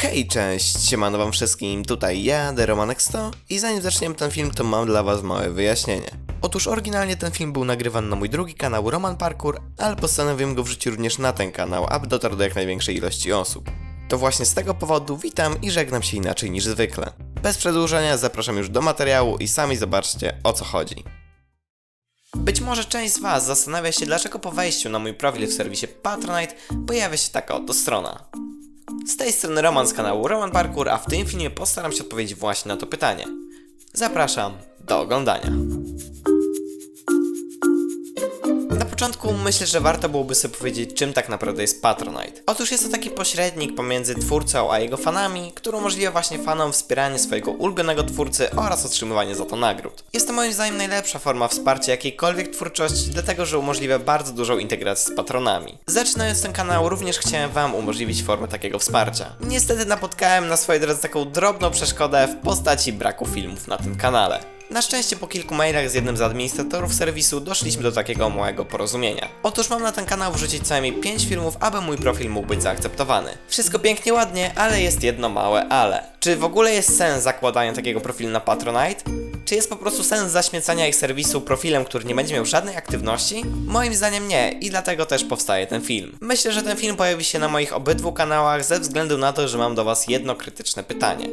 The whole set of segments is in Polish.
Hej, cześć, siemano wam wszystkim, tutaj ja, The Romanek 100 i zanim zaczniemy ten film, to mam dla was małe wyjaśnienie. Otóż oryginalnie ten film był nagrywany na mój drugi kanał Roman Parkour, ale postanowiłem go wrzucić również na ten kanał, aby dotarł do jak największej ilości osób. To właśnie z tego powodu witam i żegnam się inaczej niż zwykle. Bez przedłużenia zapraszam już do materiału i sami zobaczcie o co chodzi. Być może część z Was zastanawia się, dlaczego po wejściu na mój profil w serwisie Patronite pojawia się taka oto strona. Z tej strony Roman z kanału Roman Parkour, a w tym filmie postaram się odpowiedzieć właśnie na to pytanie. Zapraszam do oglądania. Początku myślę, że warto byłoby sobie powiedzieć, czym tak naprawdę jest Patronite. Otóż jest to taki pośrednik pomiędzy twórcą a jego fanami, który umożliwia właśnie fanom wspieranie swojego ulubionego twórcy oraz otrzymywanie za to nagród. Jest to moim zdaniem najlepsza forma wsparcia jakiejkolwiek twórczości, dlatego że umożliwia bardzo dużą integrację z patronami. Zaczynając ten kanał, również chciałem wam umożliwić formę takiego wsparcia. Niestety napotkałem na swojej drodze taką drobną przeszkodę w postaci braku filmów na tym kanale. Na szczęście po kilku mailach z jednym z administratorów serwisu doszliśmy do takiego małego porozumienia. Otóż mam na ten kanał wrzucić co najmniej 5 filmów, aby mój profil mógł być zaakceptowany. Wszystko pięknie, ładnie, ale jest jedno małe ale. Czy w ogóle jest sens zakładania takiego profilu na Patronite? Czy jest po prostu sens zaśmiecania ich serwisu profilem, który nie będzie miał żadnej aktywności? Moim zdaniem nie i dlatego też powstaje ten film. Myślę, że ten film pojawi się na moich obydwu kanałach ze względu na to, że mam do Was jedno krytyczne pytanie.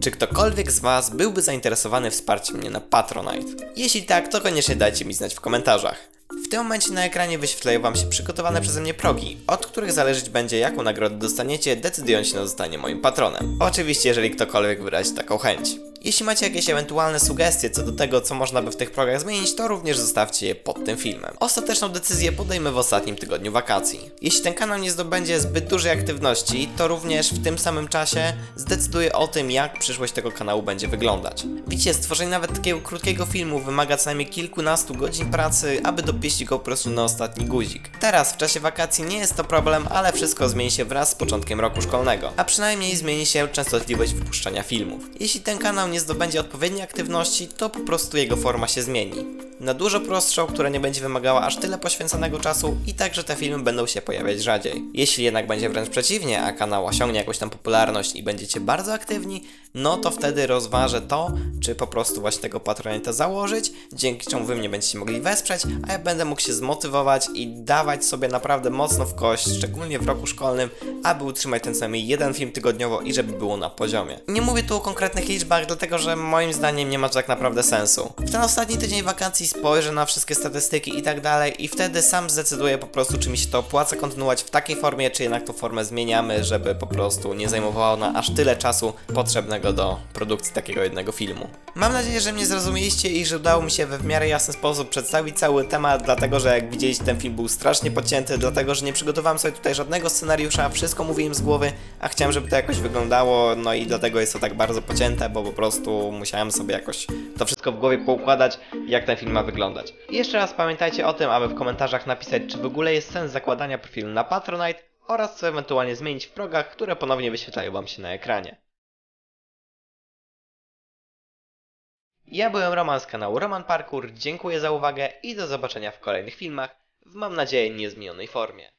Czy ktokolwiek z Was byłby zainteresowany wsparciem mnie na Patronite? Jeśli tak, to koniecznie dajcie mi znać w komentarzach. W tym momencie na ekranie wyświetlają Wam się przygotowane przeze mnie progi, od których zależeć będzie jaką nagrodę dostaniecie, decydując się na zostanie moim patronem. Oczywiście, jeżeli ktokolwiek wyrazi taką chęć. Jeśli macie jakieś ewentualne sugestie co do tego, co można by w tych progach zmienić, to również zostawcie je pod tym filmem. Ostateczną decyzję podejmę w ostatnim tygodniu wakacji. Jeśli ten kanał nie zdobędzie zbyt dużej aktywności, to również w tym samym czasie zdecyduję o tym, jak przyszłość tego kanału będzie wyglądać. Widzicie, stworzenie nawet takiego krótkiego filmu wymaga co najmniej kilkunastu godzin pracy, aby dopieścić go po prostu na ostatni guzik. Teraz, w czasie wakacji nie jest to problem, ale wszystko zmieni się wraz z początkiem roku szkolnego, a przynajmniej zmieni się częstotliwość wypuszczania filmów. Jeśli ten kanał nie zdobędzie odpowiedniej aktywności, to po prostu jego forma się zmieni. Na dużo prostszą, która nie będzie wymagała aż tyle poświęconego czasu i także te filmy będą się pojawiać rzadziej. Jeśli jednak będzie wręcz przeciwnie, a kanał osiągnie jakąś tam popularność i będziecie bardzo aktywni, no to wtedy rozważę to, czy po prostu właśnie tego patronata założyć, dzięki czemu wy mnie będziecie mogli wesprzeć, a ja będę mógł się zmotywować i dawać sobie naprawdę mocno w kość, szczególnie w roku szkolnym, aby utrzymać ten co najmniej jeden film tygodniowo i żeby było na poziomie. Nie mówię tu o konkretnych liczbach, dlatego że moim zdaniem nie ma to tak naprawdę sensu. W ten ostatni tydzień wakacji spojrzę na wszystkie statystyki i tak dalej i wtedy sam zdecyduję po prostu, czy mi się to opłaca kontynuować w takiej formie, czy jednak tą formę zmieniamy, żeby po prostu nie zajmowało ona aż tyle czasu potrzebnego do produkcji takiego jednego filmu. Mam nadzieję, że mnie zrozumieliście i że udało mi się we w miarę jasny sposób przedstawić cały temat, dlatego że jak widzieliście ten film był strasznie pocięty, dlatego że nie przygotowałem sobie tutaj żadnego scenariusza, wszystko mówiłem z głowy, a chciałem, żeby to jakoś wyglądało, no i dlatego jest to tak bardzo pocięte, bo po prostu musiałem sobie jakoś to wszystko w głowie poukładać, jak ten film ma wyglądać. I jeszcze raz pamiętajcie o tym, aby w komentarzach napisać, czy w ogóle jest sens zakładania profilu na Patronite oraz co ewentualnie zmienić w progach, które ponownie wyświetlają Wam się na ekranie. Ja byłem Roman z kanału Roman Parkour, dziękuję za uwagę i do zobaczenia w kolejnych filmach w mam nadzieję niezmienionej formie.